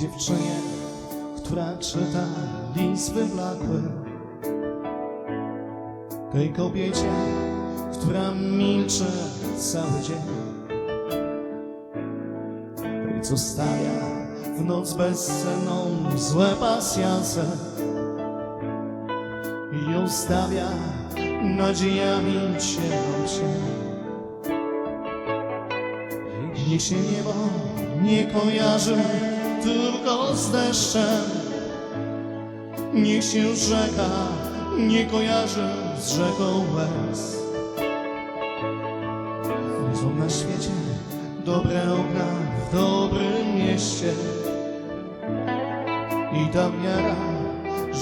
dziewczynie, która czyta list wyblakły Tej kobiecie, która milczy cały dzień. Tej, co stawia w noc bezsenną złe pasjanse. I ją stawia nadziejami ciemną cień Niech się niebo nie kojarzy z deszczem. Niech się rzeka nie kojarzy z rzeką łez. Są na świecie dobre okna w dobrym mieście. I ta wiara,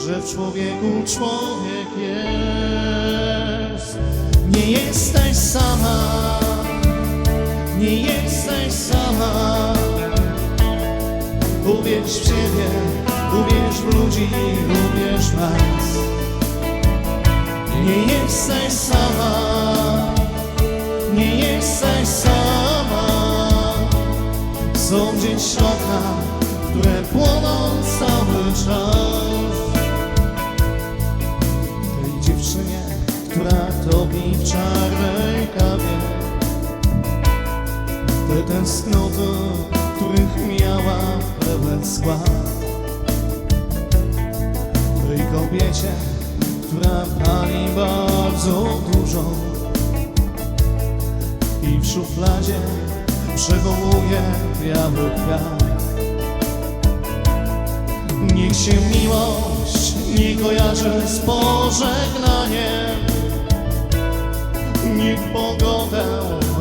że w człowieku człowiek jest. Nie jesteś sama nie jesteś Uwierz w siebie, uwierz w ludzi, uwierz w nas. Nie jesteś sama, nie jesteś sama. Są gdzieś okna, które płoną cały czas. Tej dziewczynie, która topi w czarnej kawie te tęsknoty, których miała pełen skład. Tej kobiecie, która bardzo dużo i w szufladzie przechowuje biały kwiat. Niech się miłość nie kojarzy z pożegnaniem Niech pogodę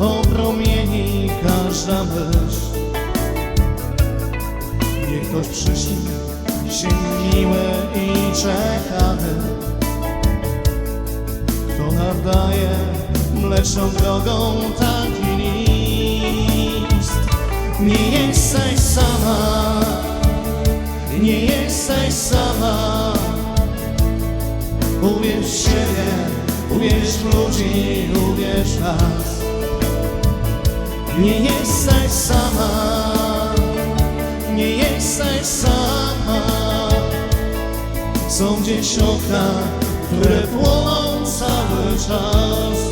opromieni każda myśl ktoś przyśni się miły i czekany Kto nadaje mleczną drogą taki list. Nie jesteś sama, nie jesteś sama. Uwierz w siebie, uwierz w ludzi, uwierz w nas. Nie jesteś sama, nie jesteś sama. Są gdzieś okna, które płoną cały czas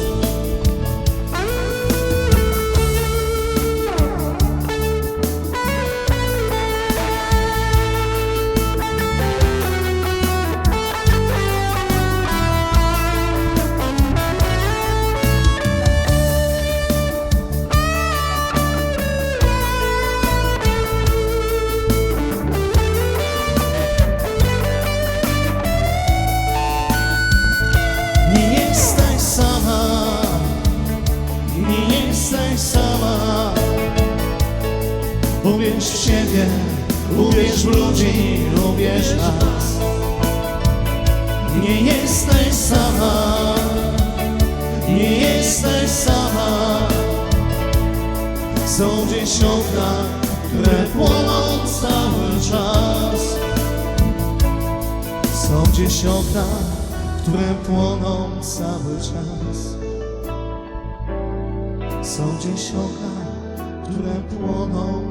Uwierz w siebie, uwierz w ludzi, uwierz w nas. Nie jesteś sama, nie jesteś sama. Są gdzieś okna, które płoną cały czas. Są gdzieś okna, które płoną cały czas. Są gdzieś okna, które płoną.